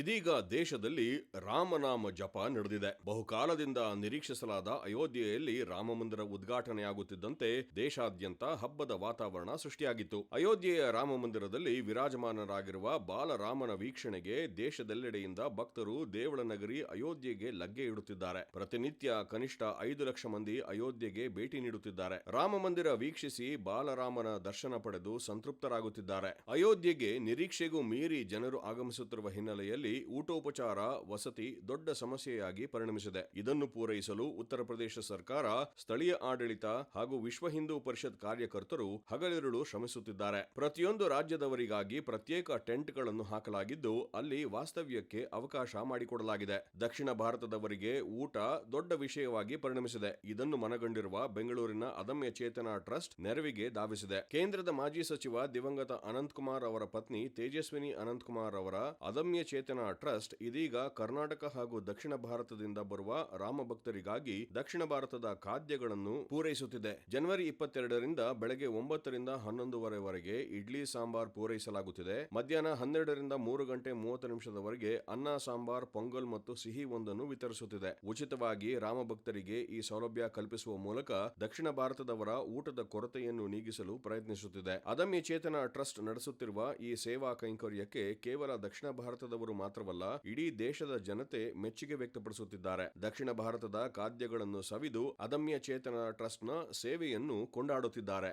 ಇದೀಗ ದೇಶದಲ್ಲಿ ರಾಮನಾಮ ಜಪ ನಡೆದಿದೆ. ಬಹುಕಾಲದಿಂದ ನಿರೀಕ್ಷಿಸಲಾದ ಅಯೋಧ್ಯೆಯಲ್ಲಿ ರಾಮಮಂದಿರ ಉದ್ಘಾಟನೆಯಾಗುತ್ತಿದ್ದಂತೆ ದೇಶಾದ್ಯಂತ ಹಬ್ಬದ ವಾತಾವರಣ ಸೃಷ್ಟಿಯಾಗಿತ್ತು. ಅಯೋಧ್ಯೆಯ ರಾಮ ಮಂದಿರದಲ್ಲಿ ವಿರಾಜಮಾನರಾಗಿರುವ ಬಾಲರಾಮನ ವೀಕ್ಷಣೆಗೆ ದೇಶದೆಲ್ಲೆಡೆಯಿಂದ ಭಕ್ತರು ದೇವಳನಗರಿ ಅಯೋಧ್ಯೆಗೆ ಲಗ್ಗೆ ಇಡುತ್ತಿದ್ದಾರೆ. ಪ್ರತಿನಿತ್ಯ ಕನಿಷ್ಠ ಐದು ಲಕ್ಷ ಮಂದಿ ಅಯೋಧ್ಯೆಗೆ ಭೇಟಿ ನೀಡುತ್ತಿದ್ದಾರೆ. ರಾಮ ಮಂದಿರ ವೀಕ್ಷಿಸಿ ಬಾಲರಾಮನ ದರ್ಶನ ಪಡೆದು ಸಂತೃಪ್ತರಾಗುತ್ತಿದ್ದಾರೆ. ಅಯೋಧ್ಯೆಗೆ ನಿರೀಕ್ಷೆಗೂ ಮೀರಿ ಜನರು ಆಗಮಿಸುತ್ತಿರುವ ಹಿನ್ನೆಲೆಯಲ್ಲಿ ಊಟೋಪಚಾರ ವಸತಿ ದೊಡ್ಡ ಸಮಸ್ಯೆಯಾಗಿ ಪರಿಣಮಿಸಿದೆ. ಇದನ್ನು ಪೂರೈಸಲು ಉತ್ತರ ಪ್ರದೇಶ ಸರ್ಕಾರ, ಸ್ಥಳೀಯ ಆಡಳಿತ ಹಾಗೂ ವಿಶ್ವ ಹಿಂದೂ ಪರಿಷತ್ ಕಾರ್ಯಕರ್ತರು ಹಗಲಿರುಳು ಶ್ರಮಿಸುತ್ತಿದ್ದಾರೆ. ಪ್ರತಿಯೊಂದು ರಾಜ್ಯದವರಿಗಾಗಿ ಪ್ರತ್ಯೇಕ ಟೆಂಟ್ಗಳನ್ನು ಹಾಕಲಾಗಿದ್ದು, ಅಲ್ಲಿ ವಾಸ್ತವ್ಯಕ್ಕೆ ಅವಕಾಶ ಮಾಡಿಕೊಡಲಾಗಿದೆ. ದಕ್ಷಿಣ ಭಾರತದವರಿಗೆ ಊಟ ದೊಡ್ಡ ವಿಷಯವಾಗಿ ಪರಿಣಮಿಸಿದೆ. ಇದನ್ನು ಮನಗಂಡಿರುವ ಬೆಂಗಳೂರಿನ ಅದಮ್ಯ ಚೇತನ ಟ್ರಸ್ಟ್ ನೆರವಿಗೆ ಧಾವಿಸಿದೆ. ಕೇಂದ್ರದ ಮಾಜಿ ಸಚಿವ ದಿವಂಗತ ಅನಂತಕುಮಾರ್ ಅವರ ಪತ್ನಿ ತೇಜಸ್ವಿನಿ ಅನಂತಕುಮಾರ್ ಅವರ ಅದಮ್ಯ ಚೇತನ ಟ್ರಸ್ಟ್ ಇದೀಗ ಕರ್ನಾಟಕ ಹಾಗೂ ದಕ್ಷಿಣ ಭಾರತದಿಂದ ಬರುವ ರಾಮ ಭಕ್ತರಿಗಾಗಿ ದಕ್ಷಿಣ ಭಾರತದ ಖಾದ್ಯಗಳನ್ನು ಪೂರೈಸುತ್ತಿದೆ. ಜನವರಿ ಇಪ್ಪತ್ತೆರಡರಿಂದ ಬೆಳಗ್ಗೆ ಒಂಬತ್ತರಿಂದ ಹನ್ನೊಂದುವರೆವರೆಗೆ ಇಡ್ಲಿ ಸಾಂಬಾರ್ ಪೂರೈಸಲಾಗುತ್ತಿದೆ. ಮಧ್ಯಾಹ್ನ ಹನ್ನೆರಡರಿಂದ ಮೂರು ಗಂಟೆ ಮೂವತ್ತು ನಿಮಿಷದವರೆಗೆ ಅನ್ನ, ಸಾಂಬಾರ್, ಪೊಂಗಲ್ ಮತ್ತು ಸಿಹಿ ಒಂದನ್ನು ವಿತರಿಸುತ್ತಿದೆ. ಉಚಿತವಾಗಿ ರಾಮ ಭಕ್ತರಿಗೆ ಈ ಸೌಲಭ್ಯ ಕಲ್ಪಿಸುವ ಮೂಲಕ ದಕ್ಷಿಣ ಭಾರತದವರ ಊಟದ ಕೊರತೆಯನ್ನು ನೀಗಿಸಲು ಪ್ರಯತ್ನಿಸುತ್ತಿದೆ. ಅದಮ್ಯ ಚೇತನ ಟ್ರಸ್ಟ್ ನಡೆಸುತ್ತಿರುವ ಈ ಸೇವಾ ಕೈಂಕರ್ಯಕ್ಕೆ ಕೇವಲ ದಕ್ಷಿಣ ಭಾರತದವರು ಮಾತ್ರವಲ್ಲ, ಇಡೀ ದೇಶದ ಜನತೆ ಮೆಚ್ಚುಗೆ ವ್ಯಕ್ತಪಡಿಸುತ್ತಿದ್ದಾರೆ. ದಕ್ಷಿಣ ಭಾರತದ ಖಾದ್ಯಗಳನ್ನು ಸವಿದು, ಅದಮ್ಯ ಚೇತನ ಟ್ರಸ್ಟ್ನ ಸೇವೆಯನ್ನು ಕೊಂಡಾಡುತ್ತಿದ್ದಾರೆ.